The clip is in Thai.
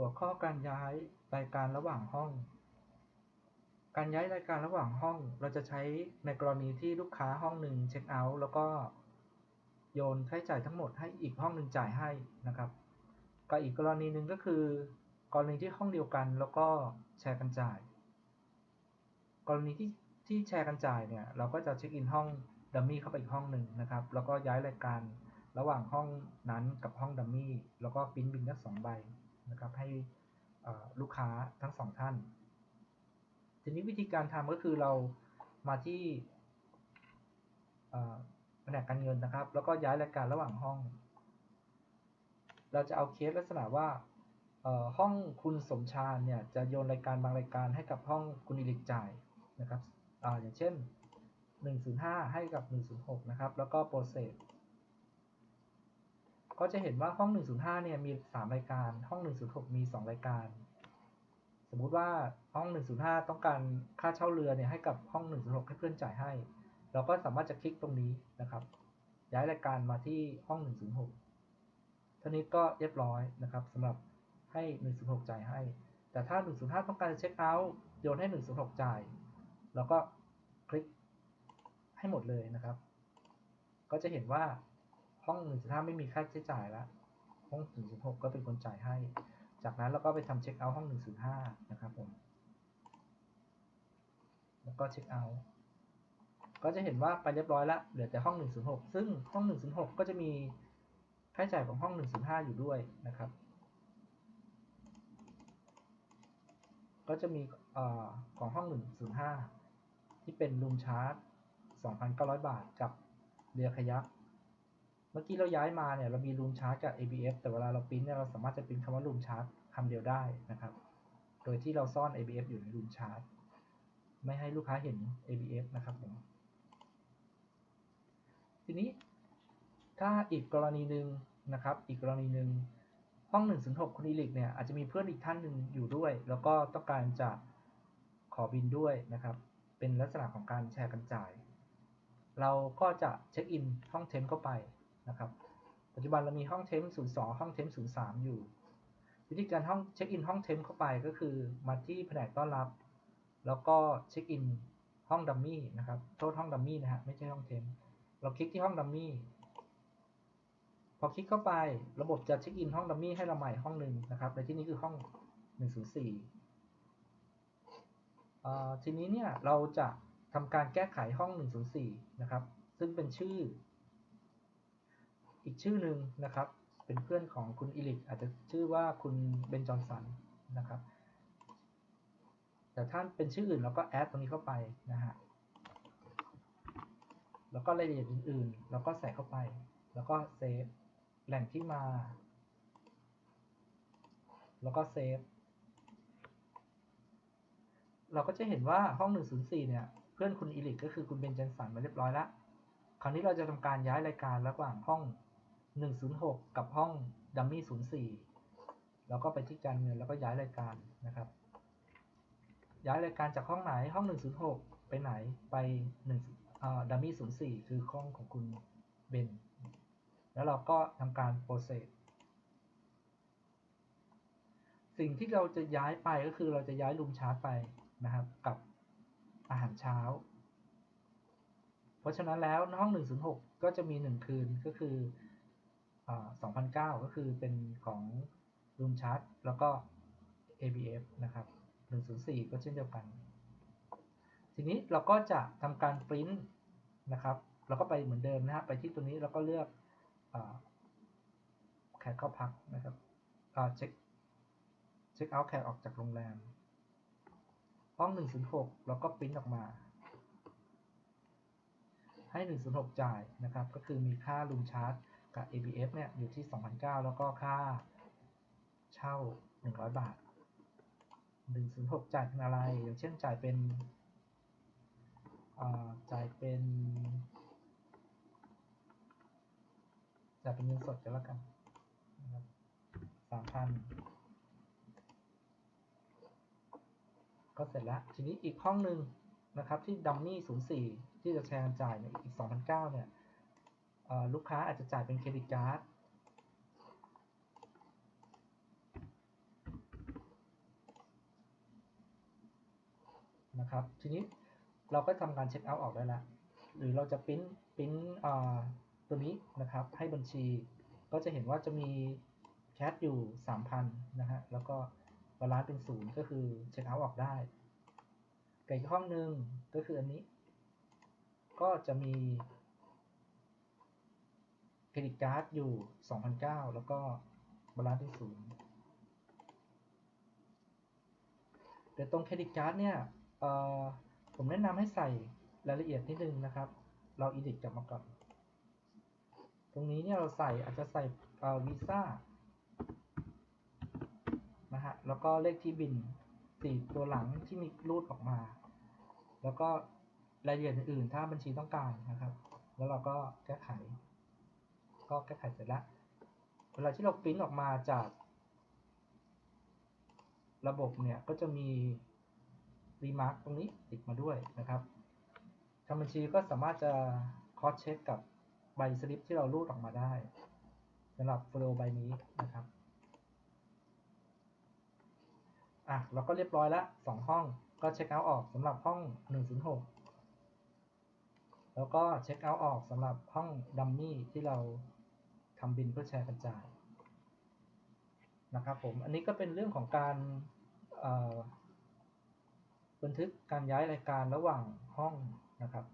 หัวข้อการย้ายรายการระหว่างห้อง การย้ายรายการระหว่างห้อง เราจะใช้ในกรณีที่ลูกค้าห้องหนึ่งเช็คเอาท์แล้วก็โยนค่าใช้จ่ายทั้งหมดให้อีกห้องหนึ่งจ่ายให้นะครับกับอีกกรณีหนึ่งก็คือ กรณีที่ห้องเดียวกันแล้วก็แชร์กันจ่าย กรณีที่ที่แชร์กันจ่ายเนี่ยเราก็จะเช็คอินห้องดัมมี่เข้าไปอีกห้องหนึ่งนะครับ แล้วก็ย้ายรายการระหว่างห้องนั้นกับห้องดัมมี่แล้วก็ปิ้นบินทั้งสองใบ นะครับให้ลูกค้าทั้งสองท่าน ทีนี้วิธีการทำก็คือเรามาที่แผนกการเงินนะครับ แล้วก็ย้ายรายการระหว่างห้อง เราจะเอาเคสลักษณะว่าห้องคุณสมชาญเนี่ยจะโยนรายการบางรายการให้กับห้องคุณอิลิกจ่ายนะครับออย่างเช่น 105 ให้กับ 106 นะครับ แล้วก็โปรเซส ก็จะเห็นว่าห้อง 105 เนี่ยมี 3 รายการ ห้อง 106 มี 2 รายการ สมมุติว่าห้อง 105 ต้องการค่าเช่าเรือเนี่ยให้กับห้อง 106 ให้เพื่อนจ่ายให้ เราก็สามารถจะคลิกตรงนี้นะครับ ย้ายรายการมาที่ห้อง 106ท่านี้ก็เรียบร้อยนะครับสำหรับให้ 106 จ่ายให้ แต่ถ้า 105 ต้องการเช็คเอาท์โยนให้ 106 จ่าย เราก็คลิกให้หมดเลยนะครับ ก็จะเห็นว่า ห้อง1.5ไม่มีค่าใช้จ่ายแล้วห้อง1.6ก็เป็นคนจ่ายให้ จากนั้นเราก็ไปทำเช็คเอาท์ห้อง1.5นะครับผมแล้วก็เช็คเอาท์ก็จะเห็นว่าไปเรียบร้อยแล้วเหลือแต่ห้อง106ซึ่งห้อง106ก็จะมีค่าใช้จ่ายของห้อง105อยู่ด้วยนะครับ ก็จะมีอของห้อง105ที่เป็นรูมชาร์จ2,900บาทกับเรือขยัก เมื่อกี้เราย้ายมาเนี่ยเรามีรูมชาร์จกับ ABF แต่เวลาเราพิมพ์เนี่ยเราสามารถจะพิมพ์คำว่ารูมชาร์จคำเดียวได้นะครับ โดยที่เราซ่อน ABF อยู่ในรูมชาร์จไม่ให้ลูกค้าเห็น ABF นะครับผม ทีนี้ถ้าอีกกรณีหนึ่งนะครับ อีกกรณีหนึ่งห้อง 106คุณอิลิกเนี่ยอาจจะมีเพื่อนอีกท่านหนึ่งอยู่ด้วย แล้วก็ต้องการจะขอบินด้วยนะครับ เป็นลักษณะของการแชร์กันจ่าย เราก็จะเช็คอินห้องเทมเข้าไป นะครับ ปัจจุบันเรามีห้องเทม02ห้องเทม03อยู่ วิธีการห้องเช็คอินห้องเทมเข้าไปก็คือมาที่แผนกต้อนรับ แล้วก็เช็คอินห้องดัมมี่นะครับ โทษห้องดัมมี่นะฮะไม่ใช่ห้องเทมเราคลิกที่ห้องดัมมี่พอคลิกเข้าไประบบจะเช็คอินห้องดัมมี่ให้เราใหม่ห้องหนึ่งนะครับในที่นี้คือห้อง 104ทีนี้เนี่ยเราจะทำการแก้ไขห้อง 104 นะครับ ซึ่งเป็นชื่อ อีกชื่อหนึ่งนะครับ เป็นเพื่อนของคุณอิลิกอาจจะชื่อว่าคุณเบนจอนสันนะครับแต่ท่านเป็นชื่ออื่นเราก็แอดตรงนี้เข้าไปนะฮะแล้วก็รายละเอียดอื่นๆ แล้วก็ใส่เข้าไป แล้วก็เซฟแหล่งที่มา แล้วก็เซฟ เราก็จะเห็นว่าห้อง 104 เนี่ย เพื่อนคุณอิลิกก็คือคุณเบนจันสันมาเรียบร้อยแล้ว คราวนี้เราจะทำการย้ายรายการระหว่างห้อง 106กับห้องดัมมี่04แล้วก็ไปที่การเงินแล้วก็ย้ายรายการนะครับ ย้ายรายการจากห้องไหนห้อง106ไปไหนไป1ดัมมี่04คือห้องของคุณเบนแล้วเราก็ทำการโปรเซสสิ่งที่เราจะย้ายไปก็คือเราจะย้ายรูมชาร์จไปนะครับ กับอาหารเช้า เพราะฉะนั้นแล้วห้อง 106 ก็จะมี 1 คืนก็คือ 2009 ก็คือเป็นของ Room Chart แล้วก็ ABF นะครับ 104 ก็เช่นเดียวกัน ทีนี้เราก็จะทำการปริ้นนะครับ เราก็ไปเหมือนเดิมนะฮะ ไปที่ตัวนี้แล้วก็เลือกแขกเข้าพักนะครับเช็คเช็คเอาท์แขกออกจากโรงแรม ห้อง 106เราก็ปริ้นออกมา ให้ 106 จ่ายนะครับ ก็คือมีค่า Room Chart กับ ABF เนี่ยอยู่ที่ 2,009 แล้วก็ค่าเช่า 100 บาท 106 จ่ายเป็นอะไร อย่างเช่นจ่ายเป็นจ่ายเป็นจ่ายเป็นเงินสดกันแล้วกันนะครับสามพันก็เสร็จแล้ว ทีนี้อีกห้องหนึ่งนะครับที่ดัมมี่04 ที่จะแชร์จ่ายเนี่ยอีก 2,009 เนี่ย ลูกค้าอาจจะจ่ายเป็นเครดิตการ์ดนะครับ ทีนี้เราก็ทำการเช็คเอาท์ออกได้ละหรือเราจะพิมพ์พิมพ์ตัวนี้นะครับ ให้บัญชี ก็จะเห็นว่าจะมีแคชอยู่ 3,000 นะฮะ แล้วก็บาลานซ์เป็นศูนย์ก็คือเช็คเอาท์ออกได้กับอีกห้องหนึ่งก็คืออันนี้ ก็จะมี เครดิตการ์ดอยู่ 2,009 แล้วก็บาลานซ์เป็นศูนย์เดี๋ยวตรงเครดิตการ์ดเนี่ยผมแนะนำให้ใส่รายละเอียดนิดนึงนะครับ เราอีดิทกลับมาก่อน ตรงนี้เนี่ยเราใส่อาจจะใส่วีซ่านะฮะ แล้วก็เลขที่บินสี่ตัวหลังที่มีรูดออกมา แล้วก็รายละเอียดอื่นๆ ถ้าบัญชีต้องการนะครับ แล้วเราก็แก้ไข ก็แก้ไขเสร็จแล้วเวลาที่เราปริ้นออกมาจาก ระบบเนี่ยก็จะมีรีมาร์กตรงนี้ติดมาด้วยนะครับทางบัญชีก็สามารถจะคอสเช็คกับใบสลิปที่เรารูดออกมาได้สำหรับโฟลใบนี้นะครับอะเราก็เรียบร้อยแล้วสองห้องก็เช็คเอาท์ออกสำหรับห้อง 106 แล้วก็เช็คเอาท์ออกสำหรับห้องดัมมี่ที่เรา ทำบินเพื่อแชร์กระจายนะครับผมอันนี้ก็เป็นเรื่องของการบันทึกการย้ายรายการระหว่างห้องนะครับ